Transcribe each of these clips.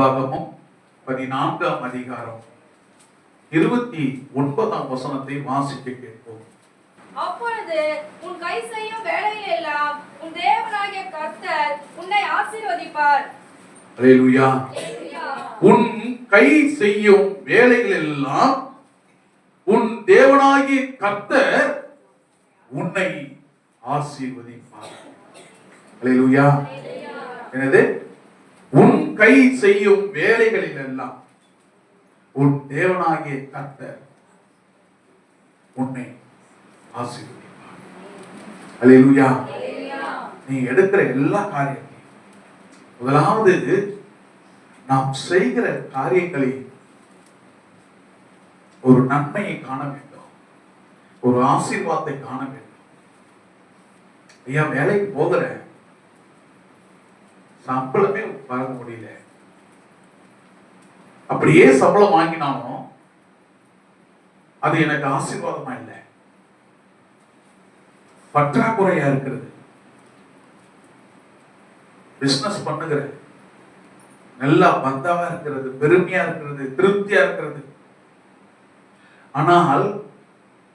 உபாகமும் பதினான்காம் அதிகாரம் இருபத்தி ஒன்பதாம் வசனத்தை வாசிக்க கேட்போம். அப்பொழுது உன் கை செய்யும் வேலையில் எல்லாம் உன் தேவனாகிய கர்த்தர் உன்னை ஆசீர்வதிப்பார். அல்லேலூயா உன் கை செய்யும் வேலைகள் எல்லாம் உன் தேவனாகிய கர்த்தர் உன்னை ஆசீர்வதிப்பார். அல்லேலூயா எனது உன் கை செய்யும் வேலைகளில் எல்லாம் உன் தேவனாகிய கர்த்தர் உன்னை ஆசீர்வதிப்பார். அல்லேலூயா நீ எடுக்கிற எல்லா காரியங்களையும் முதலாவது நாம் செய்கிற காரியங்களை ஒரு நன்மையை காண வேண்டும். ஒரு ஆசீர்வாதத்தை காண வேண்டும். ஐயா வேலைக்கு போகிறேன் சம்பளமே வர முடியல. அப்படியே சம்பளம் வாங்கினாலும் அது எனக்கு ஆசீர்வாதமா இல்லை. பற்றாக்குறையா இருக்கிறது. பிசினஸ் பண்ணுகிற நல்லா பந்தாவா இருக்கிறது பெருமையா இருக்கிறது திருப்தியா இருக்கிறது. ஆனால்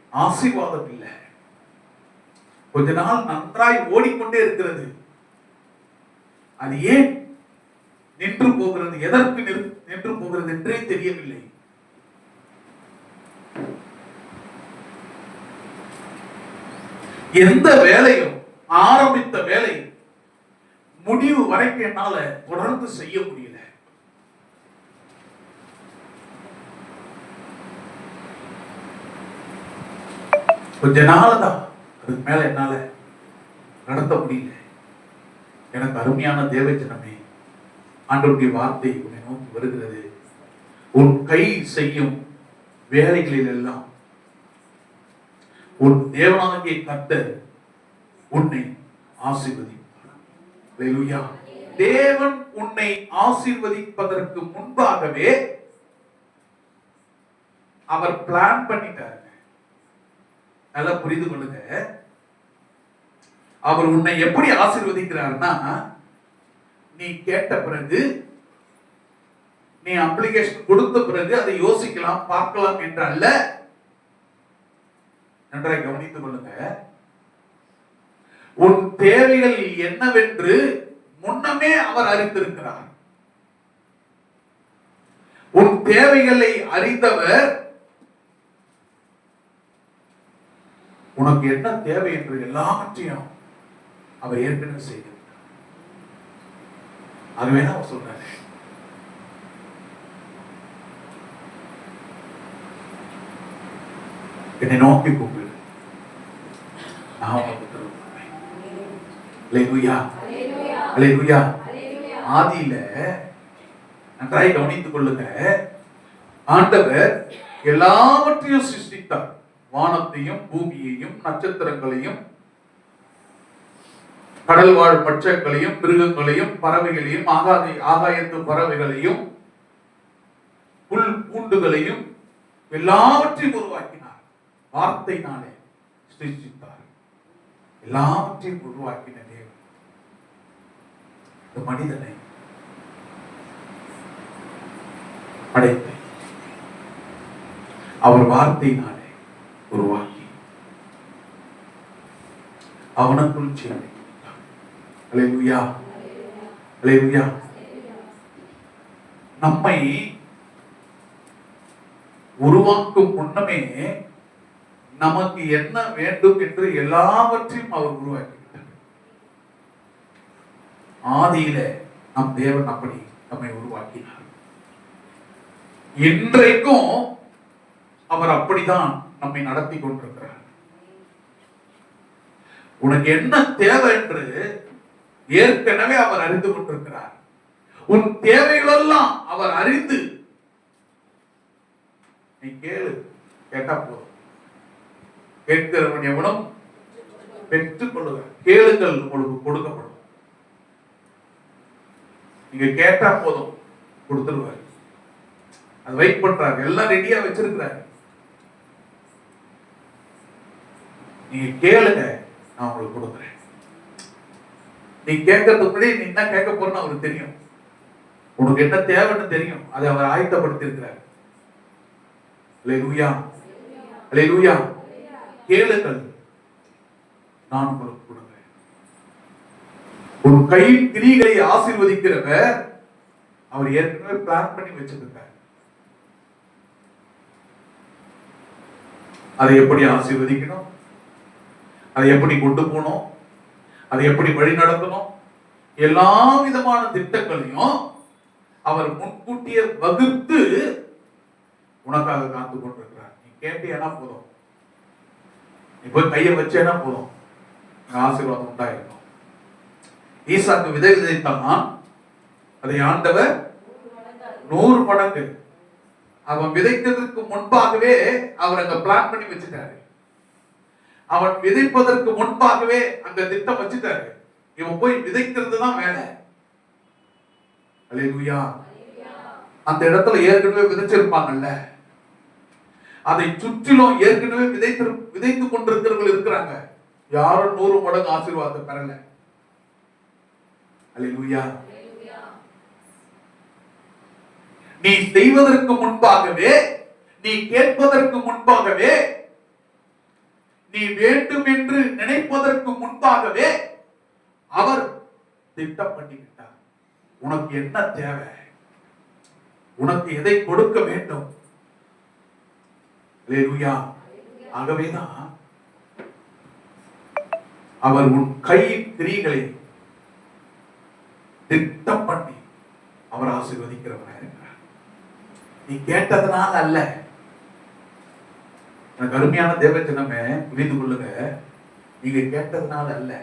ஆசீர்வாதம் இல்லை. கொஞ்ச நாள் நன்றாய் ஓடிக்கொண்டே இருக்கிறது. அது ஏன் நின்று போகிறது எதற்கு நின்று போகிறது என்றே தெரியவில்லை. எந்த வேலையும் ஆரம்பித்த வேலை முடிவு வரைக்கும் என்னால தொடர்ந்து செய்ய முடியல. கொஞ்ச நாள் தான் அதுக்கு மேல என்னால நடத்த முடியல. எனக்கு அருமையான தேவச்சனமே ஆண்டவருடைய வார்த்தை உன்னை நோக்கி வருகிறது. உன் கை செய்யும் வேலைகளில் எல்லாம் உன் தேவனாகிய கத்த உன்னை ஆசீர்வதிப்பார். தேவன் உன்னை ஆசீர்வதிப்பதற்கு முன்பாகவே அவர் பிளான் பண்ணிட்டார். நல்லா புரிந்து கொள்ளுங்க. அவர் உன்னை எப்படி ஆசீர்வதிக்கிறார்னா நீ கேட்ட பிறகு நீ அப்ளிகேஷன் கொடுத்த பிறகு அதை யோசிக்கலாம் பார்க்கலாம் என்று அல்ல. நன்றாய் கவனித்துக் கொள்ளுங்க. உன் தேவைகள் என்னவென்று முன்னமே அவர் அறிந்திருக்கிறார். உன் தேவைகளை அறிந்தவர் உனக்கு என்ன தேவை என்று எல்லாவற்றையும் அவர் ஏற்கனவே செய்கிறார் ஆகவே தான் அவர் சொல்றாரு. என்னை நோக்கி கூப்பிடு ஆதியில நன்றாய் கவனித்துக் கொள்ளுங்க. ஆண்டவர் எல்லாவற்றையும் சிருஷ்டித்தார். வானத்தையும் பூமியையும் நட்சத்திரங்களையும் கடல் வாழ் பட்சங்களையும் மிருகங்களையும் பறவைகளையும் ஆகாத ஆகாயத்து பறவைகளையும் புல் பூண்டுகளையும் எல்லாவற்றையும் உருவாக்கினார். வார்த்தையினாலே சிருஷ்டித்தார். எல்லாவற்றையும் உருவாக்கின தேவன். இந்த மனிதனை படைத்த அவர் வார்த்தையினாலே உருவாக்கி அவனுக்குள் சேர்ந்து அலையா அலையா நம்மை உருவாக்கும் முன்னமே நமக்கு என்ன வேண்டும் என்று எல்லாவற்றையும் அவர் உருவாக்கிவிட்டார். ஆதியில நம் தேவன் அப்படி நம்மை உருவாக்கினார். இன்றைக்கும் அவர் அப்படிதான் நம்மை நடத்தி கொண்டிருக்கிறார். உனக்கு என்ன தேவை என்று ஏற்கனவே அவர் அறிந்து கொண்டிருக்கிறார். உன் தேவைகளெல்லாம் அவர் அறிந்து. நீ கேளு கேட்டா போதும். கேட்கிறவன் எவனும் பெற்றுக் கொள்ளுக கேளுங்கள் உங்களுக்கு கொடுக்கப்படும். நீங்க கேட்டா போதும் கொடுத்துருவாரு. அது வெயிட் பண்றாங்க எல்லாம் ரெடியா வச்சிருக்கிறாரு. நீங்க கேளுங்க நான் உங்களுக்கு கொடுக்குறேன். நீ கேட்கறதுக்கு முன்னாடி நீ என்ன கேட்க போறன்னு அவருக்கு தெரியும். உனக்கு என்ன தேவைன்னு தெரியும். அதை அவர் ஆயத்தப்படுத்திருக்கிறார் லூயா லூயா கேளுங்கள். நான் உங்களுக்கு கொடுக்கிறேன். ஒரு கை கிரிகளை ஆசீர்வதிக்கிறவர் அவர் ஏற்கனவே பிளான் பண்ணி வச்சிருக்கார் அதை எப்படி ஆசீர்வதிக்கணும்? அதை எப்படி கொண்டு போகணும்? அதை எப்படி வழி நடத்தணும் எல்லா விதமான திட்டங்களையும் அவர் முன்கூட்டியே வகுத்து உனக்காக காத்து கொண்டிருக்கிறார். நீ கேட்டீங்கன்னா போதும். நீ போய் கையை வச்சேன்னா போதும். ஆசீர்வாதம் உண்டாயிருக்கும். ஈசாக்கு விதை விதைத்தான் அதை ஆண்டவர் நூறு மடங்கு. அவன் விதைத்ததற்கு முன்பாகவே அவர் அங்க பிளான் பண்ணி வச்சுட்டாரு. அவன் விதைப்பதற்கு முன்பாகவே அங்க திட்டம் வச்சுட்டாரு. இவன் போய் விதைக்கிறது தான் வேலை. அல்லேலூயா அந்த இடத்துல ஏற்கனவே விதைச்சிருப்பாங்கல்ல. அதை சுற்றிலும் ஏற்கனவே விதைத்து விதைத்து கொண்டிருக்கிறவர்கள் இருக்கிறாங்க. யாரும் நூறு மடங்கு ஆசீர்வாதத்தை பெறல. அல்லேலூயா நீ செய்வதற்கு முன்பாகவே நீ கேட்பதற்கு முன்பாகவே நீ வேண்டும் என்று நினைப்பதற்கு முன்பாகவே அவர் திட்டம் பண்ணிவிட்டார் உனக்கு என்ன தேவை? உனக்கு எதை கொடுக்க வேண்டும்? ஆகவேதான் அவர் உன் கை கிரிகளை திட்டம் பண்ணி அவர் ஆசீர்வதிக்கிறவராக இருக்கிறார் நீ கேட்டதனால அல்ல. எனக்கு அருமையான தேவச்சனமே புரிந்து கொள்ளுங்க. நீங்க கேட்டதுனால அல்ல.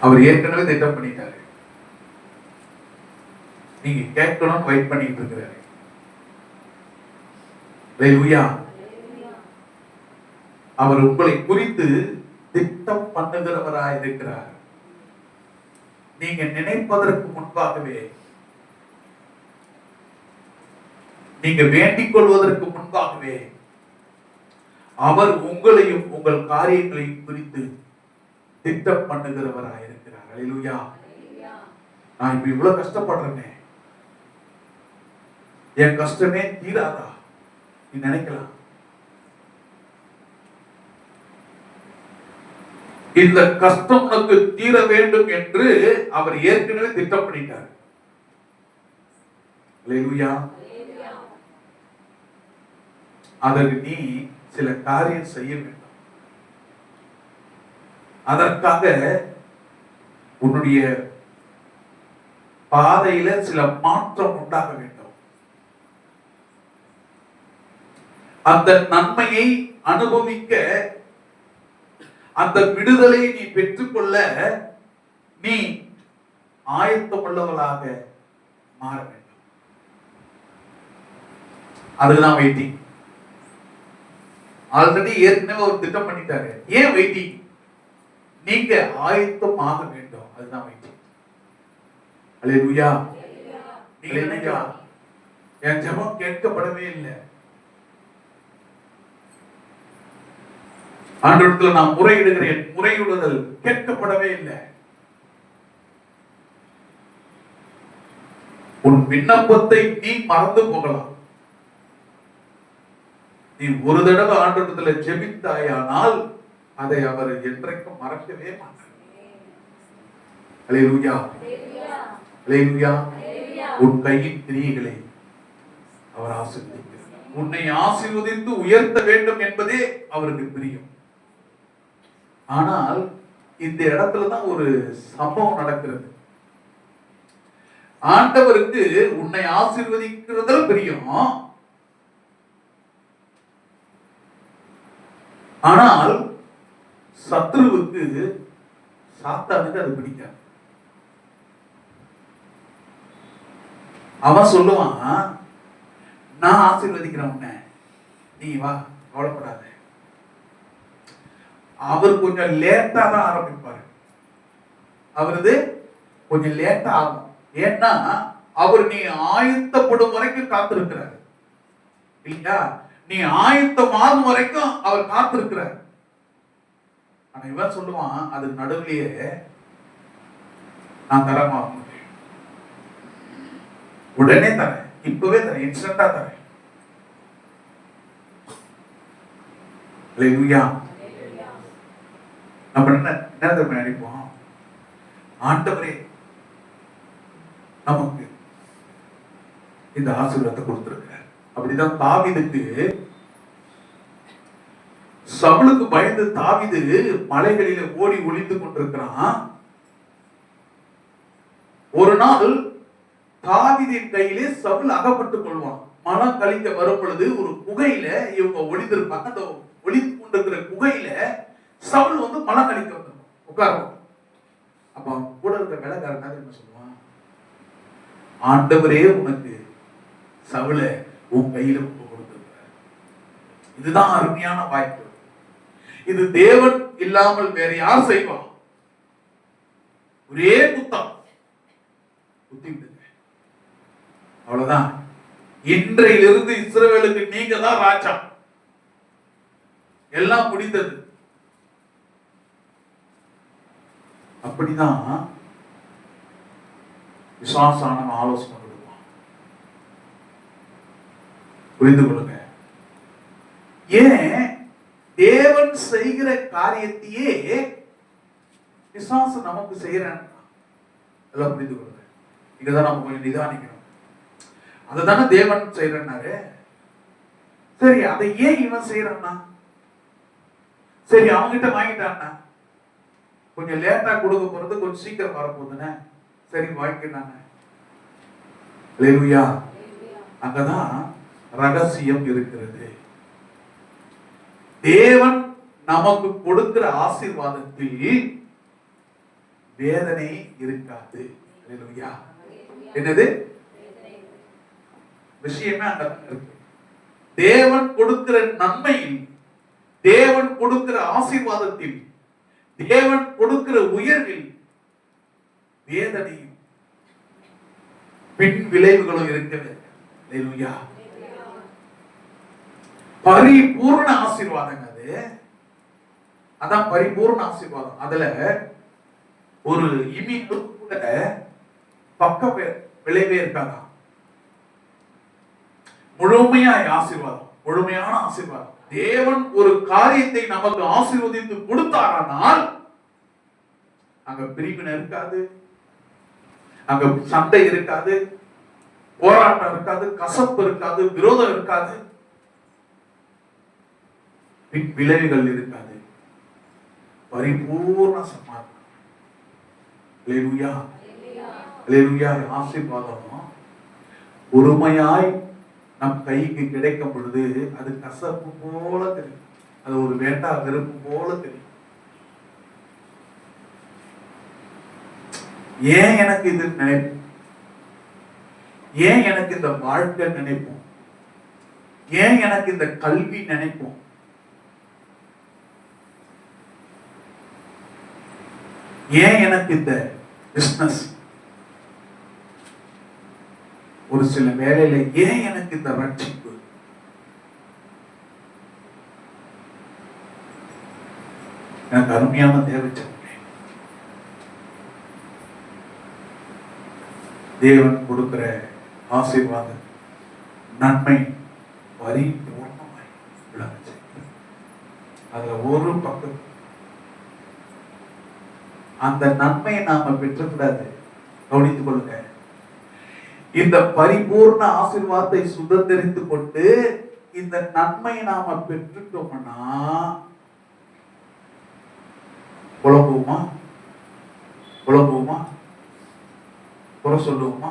அவர் ஏற்கனவே திட்டம் பண்ணிட்டாரு. நீங்க கேட்கணும் வெயிட் பண்ணிட்டு இருக்கிறாரு. அவர் உங்களை குறித்து திட்டம் பண்ணுகிறவராய் இருக்கிறார் நீங்க நினைப்பதற்கு முன்பாகவே நீங்க வேண்டிக் கொள்வதற்கு முன்பாகவே அவர் உங்களையும் உங்கள் காரியங்களையும் குறித்து திட்டம் பண்ணுகிறவராக இருக்கிறார். அல்லேலூயா நான் இப்ப இவ்வளவு கஷ்டப்படுறேனே. என் கஷ்டமே தீராதா? நீ நினைக்கலாம். இந்த கஷ்டம் உனக்கு தீர வேண்டும் என்று அவர் ஏற்கனவே திட்டம் பண்ணிட்டார். அதற்கு நீ சில காரியம் செய்ய வேண்டும். அதற்காக உன்னுடைய பாதையில சில மாற்றம் உண்டாக வேண்டும். அந்த நன்மையை அனுபவிக்க அந்த விடுதலை நீ பெற்றுக்கொள்ள நீ ஆயத்தமுள்ளவளாக மாற வேண்டும். அதுதான் வெயிட்டிங் ஆல்ரெடி ஏற்கனவே ஒரு திட்டம் பண்ணிட்டாரு. ஏன் வெயிட்டிங் நீங்க ஆயத்தம் ஆக வேண்டும். அதுதான் வெயிட்டிங் அல்லேலூயா அல்லேலூயா என் ஜெபம் கேட்கப்படவே இல்லை. ஆண்டவரத்தில் நான் முறையிடுகிறேன். முறையிடுதல் கேட்கப்படவே இல்லை. உன் விண்ணப்பத்தை நீ மறந்து போகலாம். நீ ஒரு தடவை ஆண்டவரத்துல ஜெபித்தாயானால் அதை அவர் என்றைக்கும் மறக்கவே மாட்டார். உன் கையின் கிரியைகளை அவர் ஆசிர்வதிக்கிறார். உன்னை ஆசிர்வதித்து உயர்த்த வேண்டும் என்பதே அவருக்கு பிரியம். ஆனால் இந்த இடத்துல தான் ஒரு சம்பவம் நடக்கிறது. ஆண்டவருக்கு உன்னை ஆசீர்வதிக்கிறதுல பிரியம். ஆனால் சத்ருவுக்கு சாத்தானுக்கு அது பிடிக்காது. அவன் சொல்லுவான் நான் ஆசீர்வதிக்கிறேன் உன்னை. நீ வா கவலைப்படாத. அவர் கொஞ்சம் லேட்டா தான் ஆரம்பிப்பாரு. அவரது கொஞ்சம் லேட்டா ஆகும். ஏன்னா அவர் நீ ஆயத்தப்படும் வரைக்கும் காத்திருக்கிறார். இல்லையா நீ ஆயத்தமாகும் வரைக்கும் அவர் காத்திருக்கிறார். ஆனா இவன் சொல்லுவான் அது நடுவிலேயே நான் தரமா உடனே தரேன். இப்பவே தரேன். இன்ஸ்டண்டா தரேன். நம்ம என்ன என்ன நினைப்போம்? ஆண்டவரே நமக்கு இந்த ஆசீர்வாதத்தை கொடுத்துருக்கு. அப்படிதான் தாவிதுக்கு சவுளுக்கு பயந்து தாவிது மலைகளில ஓடி ஒளிந்து கொண்டிருக்கிறான். ஒரு நாள் தாவிதின் கையிலே சவுல் அகப்பட்டுக் கொள்வான். மனம் கழிக்க வரும் பொழுது ஒரு குகையில இவங்க ஒளிந்திருப்பாங்க. அந்த ஒளிந்து கொண்டிருக்கிற குகையில சவுல் வந்து மனம் கழிக்க வந்துருவான் உட்காருவான் அப்ப கூட இருக்கிற வேலைக்காரன் என்ன சொல்லுவான்? ஆண்டவரே உனக்கு சவுளை உன் கையில ஒப்பு கொடுத்திருக்கிறார். இதுதான் அருமையான வாய்ப்பு. இது தேவன் இல்லாமல் வேற யார் செய்வான்? ஒரே குத்தம். குத்தி விடுங்க. அவ்வளவுதான். இன்றையிலிருந்து இஸ்ரேலுக்கு நீங்க தான் ராஜா. எல்லாம் முடிந்தது. அப்படிதான் விசுவாசான ஆலோசனை புரிந்து கொள்ளுங்க. ஏன் தேவன் செய்கிற காரியத்தையே விசுவாசம் நமக்கு செய்யறான்? எல்லாம் புரிந்து கொள்ளுங்க. இங்கதான் நம்ம கொஞ்சம் நிதானிக்கணும். அதை தானே தேவன் செய்யறனாரு. சரி அதை ஏன் இவன் செய்யறான்னா? சரி அவங்கிட்ட வாங்கிட்டான்னா? கொஞ்சம் லேட்டா கொடுக்க போறது கொஞ்சம் சீக்கிரம் வரப்போகுதுன்னு சரி வாங்கிக்கிட்டாங்க அங்கதான் ரகசியம் இருக்கிறது. தேவன் நமக்கு கொடுக்கிற ஆசீர்வாதத்தில் வேதனை இருக்காது. என்னது? விஷயமே அங்க இருக்கு. தேவன் கொடுக்கிற நன்மையில் தேவன் கொடுக்கிற ஆசீர்வாதத்தில் தேவன் கொடுக்கிற உயர்வில் வேதனையும் பின் விளைவுகளும் இருக்கிறது அல்லேலூயா பரிபூர்ண ஆசீர்வாதங்க அது. அதான் பரிபூர்ண ஆசீர்வாதம். அதுல ஒரு இமி கூட பக்க விளைவே இருக்காதா? முழுமையாய் ஆசீர்வாதம் முழுமையான ஆசீர்வாதம். தேவன் ஒரு காரியத்தை நமக்கு ஆசீர்வதித்து கொடுத்தாரானால் அங்க பிரிவினை இருக்காது அங்க சண்டை இருக்காது போராட்டம் இருக்காது கசப்பு இருக்காது விரோதம் இருக்காது. விளைவுகள் இருக்காது. பரிபூர்ண சமாதானம். அல்லேலூயா ஆசீர்வாதம் பொறுமையாய் நம் கைக்கு கிடைக்கும் பொழுது அது கசப்பு போல தெரியும். அது ஒரு வேண்டா வெறுப்பு போல தெரியும். ஏன் எனக்கு இது நினைப்பு? ஏன் எனக்கு இந்த வாழ்க்கை நினைப்போம் ஏன் எனக்கு இந்த கல்வி நினைப்போம் ஏன் எனக்கு இந்த பிசினஸ் ஒரு சில வேலையில ஏன் எனக்கு இந்த ரட்சிப்பு? எனக்கு அருமையான தேவை தேவன் கொடுக்கிற ஆசீர்வாதம் நன்மை பரிபூர்ணமாய் விளங்க செய்கிறது. அதுல ஒரு பக்கம் அந்த நன்மையை நாம பெற்றக்கூடாது. கவனித்துக் கொள்ளுங்க. இந்த பரிபூர்ண ஆசிர்வாதத்தை சுதந்திரித்துக் கொண்டு இந்த நன்மையை நாம பெற்றுட்டோம்னா குழம்புவோமா? குழம்புவோமா? குறை சொல்லுவோமா?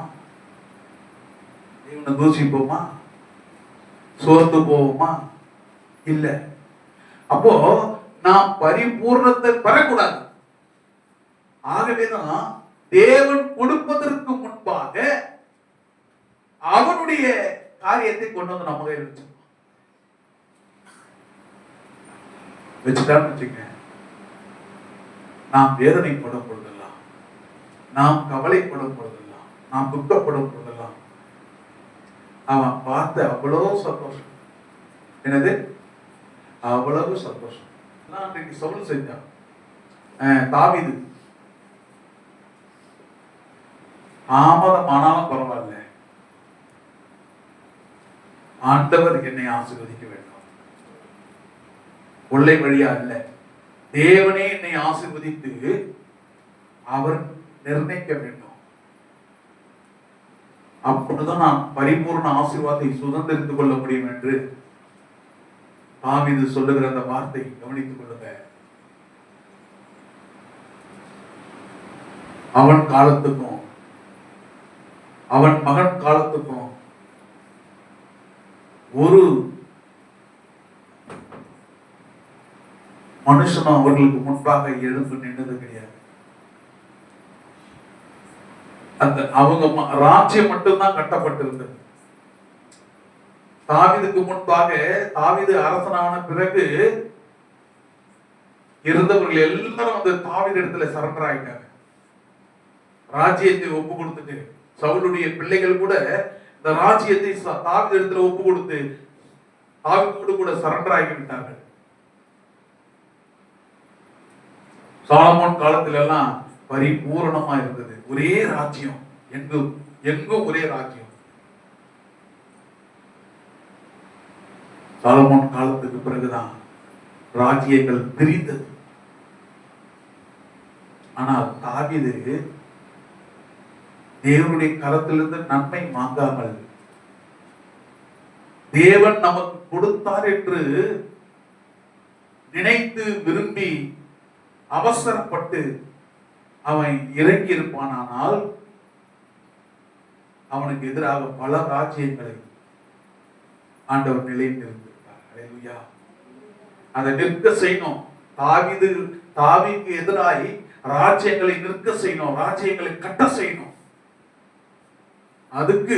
இவனை தூசிப்போமா சோர்ந்து போவோமா? இல்ல. அப்போ நாம் பரிபூர்ணத்தை பெறக்கூடாது. ஆகவேதான் தேவன் கொடுப்பதற்கு முன்பாக அவனுடைய காரியத்தை கொண்டு வந்து நம்ம கையில் வச்சிருக்கோம் வச்சுட்டான்னு வச்சுக்க நாம் வேதனைப்படும் பொழுதெல்லாம் நாம் கவலைப்படும் பொழுதெல்லாம் நாம் துக்கப்படும் பொழுதெல்லாம் அவன் பார்த்து அவ்வளவு சந்தோஷம். என்னது? அவ்வளவு சந்தோஷம். நான் அன்றைக்கு சவுல் செஞ்சான். அஹ் தாமதம் ஆனாலும் பரவாயில்ல. ஆண்டவர் என்னை ஆசீர்வதிக்க வேண்டும். கொள்ளை வழியா அல்ல. தேவனே என்னை ஆசீர்வதித்து அவர் நிர்ணயிக்க வேண்டும். அப்பொழுதுதான் நான் பரிபூர்ண ஆசீர்வாதத்தை சுதந்திரித்துக் கொள்ள முடியும் என்று தாவீது சொல்லுகிற அந்த வார்த்தை கவனித்துக் கொள்ளுங்க. அவன் காலத்துக்கும் அவன் மகன் காலத்துக்கும் ஒரு மனுஷனும் அவர்களுக்கு முன்பாக எழுந்து நின்றது கிடையாது. அந்த அவங்க ம- ராஜ்யம் மட்டும்தான் கட்டப்பட்டிருந்தது. தாவிதுக்கு முன்பாக தாவிது அரசனான பிறகு இருந்தவர்கள் எல்லாரும் அந்த தாவித இடத்துல சரண்டர் ஆயிட்டாங்க. ராஜ்யத்தை ஒப்பு கொடுத்துட்டு சவுளுடைய பிள்ளைகள் கூட இந்த ராஜ்யத்தை ச- தாவீது இடத்துல ஒப்பு கொடுத்து தாவீதோடு கூட சரண்டர் ஆகி விட்டார்கள் சாலமோன் காலத்துல எல்லாம் பரிபூரணமா இருந்தது. ஒரே ராஜ்யம். எங்கும் எங்கும் ஒரே ராஜ்யம்? சாலமோன் காலத்துக்கு பிறகுதான் ராஜ்யங்கள் பிரிந்தது. ஆனால் தாவிது தேவனுடைய கரத்திலிருந்து நன்மை வாங்காமல். தேவன் நமக்கு கொடுத்தார் என்று நினைத்து விரும்பி அவசரப்பட்டு அவன் இறங்கி இருப்பானானால் அவனுக்கு எதிராக பல ராஜ்யங்களை ஆண்டவர் நிலைநிறுத்திருப்பார் அல்லேலூயா அதை நிற்க செய்யணும். தாவிது தாவிக்கு எதிராகி ராஜ்யங்களை நிற்க செய்யணும். ராஜ்யங்களை கட்ட செய்யணும். அதுக்கு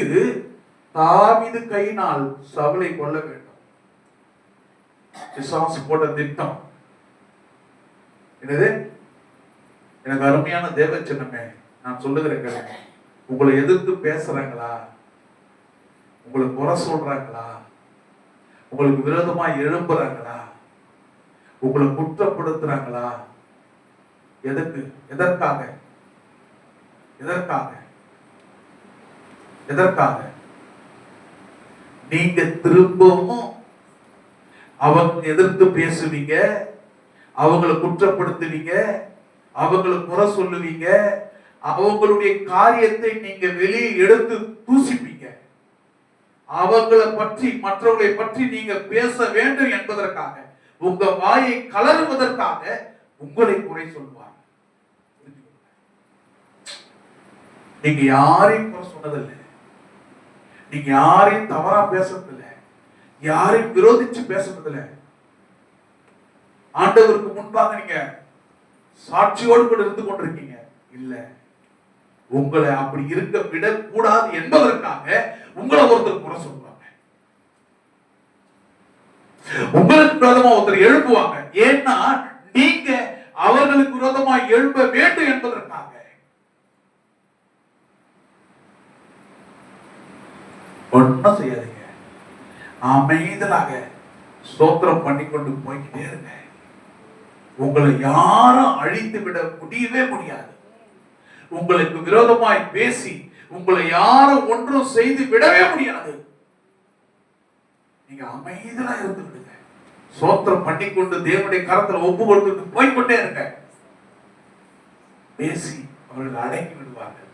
தாவிது கையினால் சவலை கொள்ள வேண்டும். பிசாசு போட்ட திட்டம். என்னது? எனக்கு அருமையான தேவ சின்னமே நான் சொல்லுகிறேன் கேளுங்க உங்களை எதிர்த்து பேசுறாங்களா? உங்களை குறை சொல்றாங்களா? உங்களுக்கு விரோதமா எழும்புறாங்களா? உங்களை குற்றப்படுத்துறாங்களா? எதற்கு எதற்காக? எதற்காக? எதற்காக? நீங்க திரும்பவும் அவங்க எதிர்த்து பேசுவீங்க அவங்கள குற்றப்படுத்துவீங்க அவங்கள குறை சொல்லுவீங்க அவங்களுடைய காரியத்தை நீங்க வெளியே எடுத்து தூசிப்பீங்க. அவங்கள பற்றி மற்றவர்களை பற்றி நீங்க பேச வேண்டும் என்பதற்காக உங்க வாயை கலருவதற்காக உங்களை குறை சொல்வார் நீங்க யாரையும் குறை சொன்னதில்லை. நீங்க யாரையும் தவறா பேசுறதில்ல. யாரையும் விரோதிச்சு பேசுறதில்ல. ஆண்டவருக்கு முன்பாக நீங்க சாட்சியோடு கூட இருந்து கொண்டிருக்கீங்க. இல்ல. உங்களை அப்படி இருக்க விடக்கூடாது என்பதற்காக உங்களை ஒருத்தர் குறை சொல்லுவாங்க. உங்களுக்கு விரோதமா ஒருத்தர் எழுப்புவாங்க. ஏன்னா நீங்க அவர்களுக்கு விரோதமா எழுப்ப வேண்டும் என்பதற்காக ஒன்றும் செய்யாதீங்க. அமைதலாக ஸ்தோத்திரம் பண்ணி கொண்டு போய்கிட்டே இருங்க. உங்களை யாரும் அழித்து விட முடியவே முடியாது. உங்களுக்கு விரோதமாய் பேசி உங்களை யாரும் ஒன்றும் செய்து விடவே முடியாது. நீங்க அமைதலா இருந்து விடுங்க. சோத்திரம் பண்ணிக்கொண்டு தேவனுடைய கரத்துல ஒப்பு கொடுத்துட்டு போய்க்கொண்டே இருங்க. பேசி அவர்கள் அடங்கி விடுவார்கள்.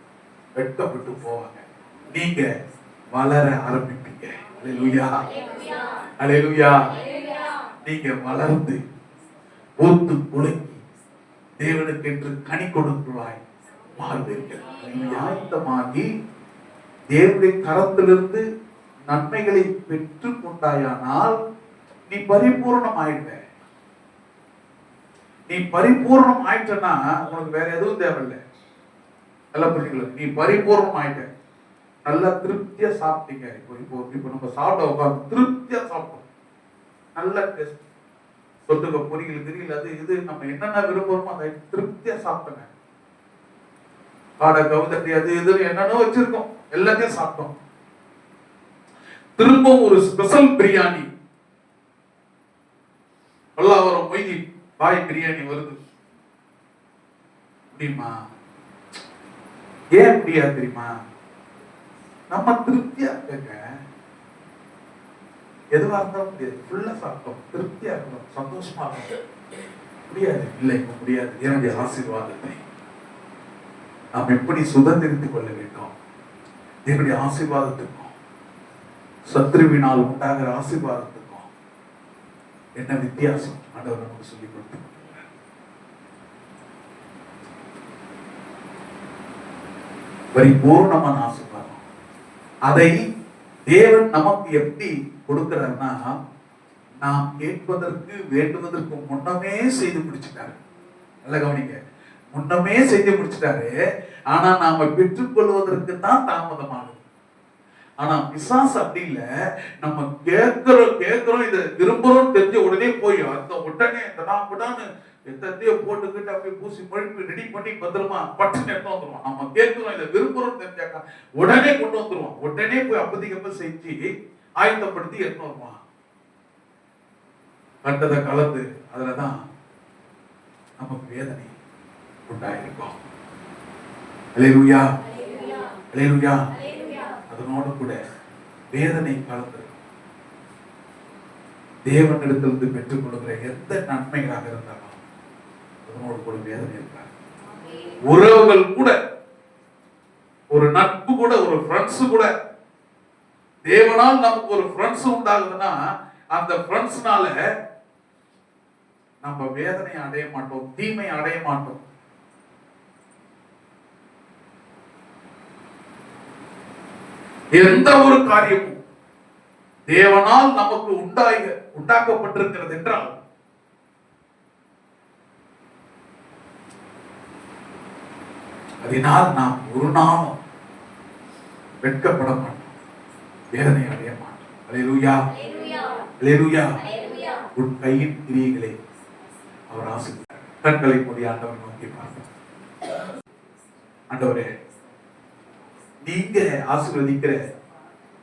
வெட்கப்பட்டு போவாங்க. நீங்க வளர ஆரம்பிப்பீங்க. அல்லேலூயா அல்லேலூயா நீங்க வளர்ந்து ஒத்து முழங்கி தேவனுக்கு என்று கனி கொடுக்கிறாய் மாறுவீர்கள். நியாயத்தமாகி தேவனுடைய கரத்திலிருந்து நன்மைகளை பெற்று கொண்டாயானால் நீ பரிபூர்ணம் ஆயிடுவ நீ பரிபூர்ணம் ஆயிட்டனா உனக்கு வேற எதுவும் தேவையில்லை. நல்லா புரிஞ்சுக்கல நீ பரிபூர்ணம் ஆயிட்ட நல்லா திருப்தியா சாப்பிட்டீங்க. இப்போ இப்போ இப்போ நம்ம சாப்பிட்ட உட்காந்து திருப்தியா சாப்பிட்டோம். நல்ல டேஸ்ட் சொல்லுங்க பொரியல் கிரியில் அது இது நம்ம என்னென்ன விரும்புறோமோ அதை திருப்தியா சாப்பிட்டோங்க. காடை கவுதட்டி அது இது என்னென்ன வச்சிருக்கோம். எல்லாத்தையும் சாப்பிட்டோம். திரும்பவும் ஒரு ஸ்பெஷல் பிரியாணி. பல்லாவரம் மொய்தி பாய் பிரியாணி வருது. முடியுமா? ஏன் முடியாது தெரியுமா? நம்ம திருப்தியா இருக்கங்க. எதுவா இருந்தாலும் முடியாது. ஃபுல்லா சாப்பிட்டோம். திருப்தியா இருக்கணும். சந்தோஷமா இருக்கணும். முடியாது. இல்லை இப்ப முடியாது. என்னுடைய ஆசீர்வாதத்தை நாம் எப்படி சுதந்திரித்துக் கொள்ள வேண்டும்? என்னுடைய ஆசீர்வாதத்துக்கும் சத்ருவினால் உண்டாகிற ஆசீர்வாதத்துக்கும் என்ன வித்தியாசம்? ஆண்டவர் நமக்கு சொல்லிக் கொடுத்து பரிபூர்ணமான ஆசீர்வாதம். அதை தேவன் நமக்கு எப்படி கொடுக்கிறார்னா நாம் கேட்பதற்கு வேண்டுவதற்கு முன்னமே செய்து முடிச்சுட்டாரு. நல்ல கவனிங்க. முன்னமே செய்து முடிச்சுட்டாரு. ஆனா நாம பெற்றுக்கொள்வதற்கு தான் தாமதமாகுது ஆனா பிசாசு அப்படி இல்ல. நம்ம கேட்கிறோம் கேட்கிறோம் இதை விரும்புறோம் தெரிஞ்ச உடனே போய் அந்த உடனே இந்த நான் எத்தையோ போட்டுக்கிட்டு அப்படியே பூசி மழுப்பி ரெடி பண்ணி பத்திரமா பட்டுன்னு எடுத்து வந்துருவான். நம்ம கேட்கிறோம் இதை விரும்புறோம் தெரிஞ்சாக்கா உடனே கொண்டு வந்துருவான். உடனே போய் அப்பதைக்கு அப்ப செஞ்சு ஆயத்தப்படுத்தி எடுத்து வருவான். கண்டதை கலந்து அதுலதான் நமக்கு வேதனை உண்டாயிருக்கும். அலையலுயா அலையலுயா அதனோடு கூட வேதனை கலந்திருக்கும். தேவனிடத்திலிருந்து பெற்றுக் கொடுக்கிற எந்த நன்மைகளாக இருந்தாலும் அதனோடு கொடுமையாக வேதனை இருக்காது உறவுகள் கூட ஒரு நட்பு கூட ஒரு ஃப்ரெண்ட்ஸ் கூட தேவனால் நமக்கு ஒரு ஃப்ரெண்ட்ஸ் உண்டாகுதுன்னா அந்த ஃப்ரெண்ட்ஸ்னால நம்ம வேதனை அடைய மாட்டோம் தீமை அடைய மாட்டோம். எந்த ஒரு காரியமும் தேவனால் நமக்கு உண்டாக உண்டாக்கப்பட்டிருக்கிறது என்றால் அதனால் நாம் ஒரு நாளும் வெட்கப்பட மாட்டோம். வேதனை அடைய மாட்டோம் அலையலூயா அலையலூயா உன் கையின் கிரியைகளை அவர் ஆசிரியர் கண்களை மூடி ஆண்டவர் நோக்கி பார்ப்போம் ஆண்டவரே நீங்க ஆசீர்வதிக்கிற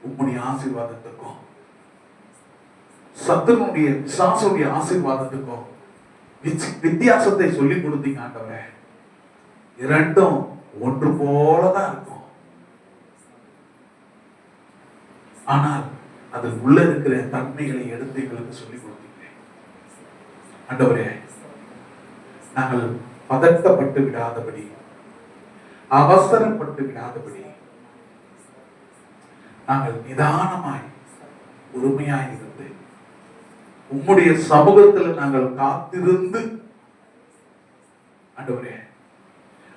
உம்முடைய ஆசீர்வாதத்துக்கும் சத்துனுடைய பிசாசுடைய ஆசீர்வாதத்துக்கும் வித்தியாசத்தை சொல்லி கொடுத்தீங்க ஆண்டவரே. இரண்டும் ஒன்று போலதான் இருக்கும். ஆனால் அது உள்ள இருக்கிற தன்மைகளை எடுத்து எங்களுக்கு சொல்லிக் கொடுத்தீங்க ஆண்டவரே நாங்கள் பதட்டப்பட்டு விடாதபடி அவசரப்பட்டு விடாதபடி நாங்கள் நிதானமாய் பொறுமையாய் இருந்து உம்முடைய சமூகத்தில் நாங்கள் காத்திருந்து ஆண்டவரே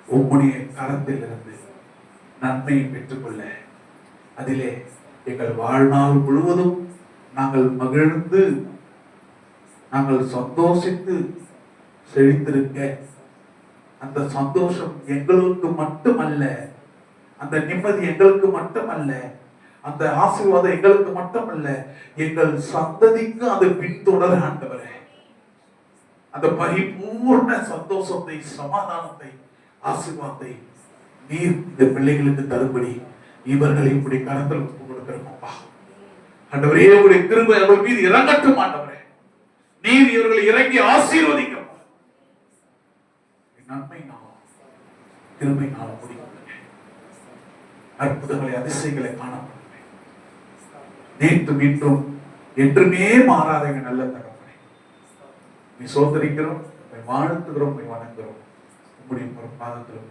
உம்முடைய கரத்திலிருந்து நன்மையை பெற்றுக்கொள்ள அதிலே எங்கள் வாழ்நாள் முழுவதும் நாங்கள் மகிழ்ந்து நாங்கள் சந்தோஷித்து செழித்திருக்க அந்த சந்தோஷம் எங்களுக்கு மட்டுமல்ல அந்த நிம்மதி எங்களுக்கு மட்டுமல்ல அந்த ஆசீர்வாதம் எங்களுக்கு மட்டுமல்ல எங்கள் சந்ததிக்கு அது பின்தொடர ஆண்டவரே. அந்த பரிபூர்ண சந்தோஷத்தை சமாதானத்தை ஆசீர்வாதத்தை நீர் இந்த பிள்ளைகளுக்கு தரும்படி இவர்களை இப்படி கரத்தில் ஒப்பு கொடுக்கிறோம்ப்பா ஆண்டவரே உங்களுடைய அவர்கள் மீது இறங்கட்டும் ஆண்டவரே. நீர் இவர்களை இறங்கி ஆசீர்வதிக்க நன்மை நாளும் திரும்பி நாளும் முடிக்கொள்ளுங்க அற்புதங்களை அதிசயங்களை காணப்படுங்க நேற்று மீண்டும் என்றுமே மாறாதவங்க நல்ல தகவலை நீ சோதரிக்கிறோம் உம்மை வாழ்த்துகிறோம் வணங்குகிறோம். உம்முடைய பாதத்தில்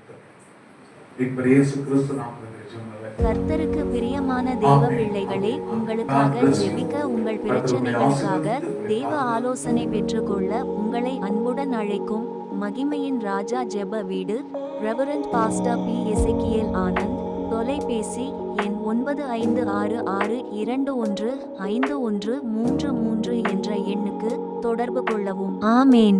கர்த்தருக்கு பிரியமான தேவ பிள்ளைகளே உங்களுக்காக ஜெபிக்க உங்கள் பிரச்சனைகளுக்காக தேவ ஆலோசனை பெற்றுக்கொள்ள உங்களை அன்புடன் அழைக்கும் மகிமையின் ராஜா ஜெப வீடு reverend pastor P Ezekiel Anand தொலைபேசி எண் ஒன்பது ஐந்து ஆறு ஆறு இரண்டு ஒன்று ஐந்து ஒன்று மூன்று மூன்று என்ற எண்ணுக்கு தொடர்பு கொள்ளவும். ஆமேன்.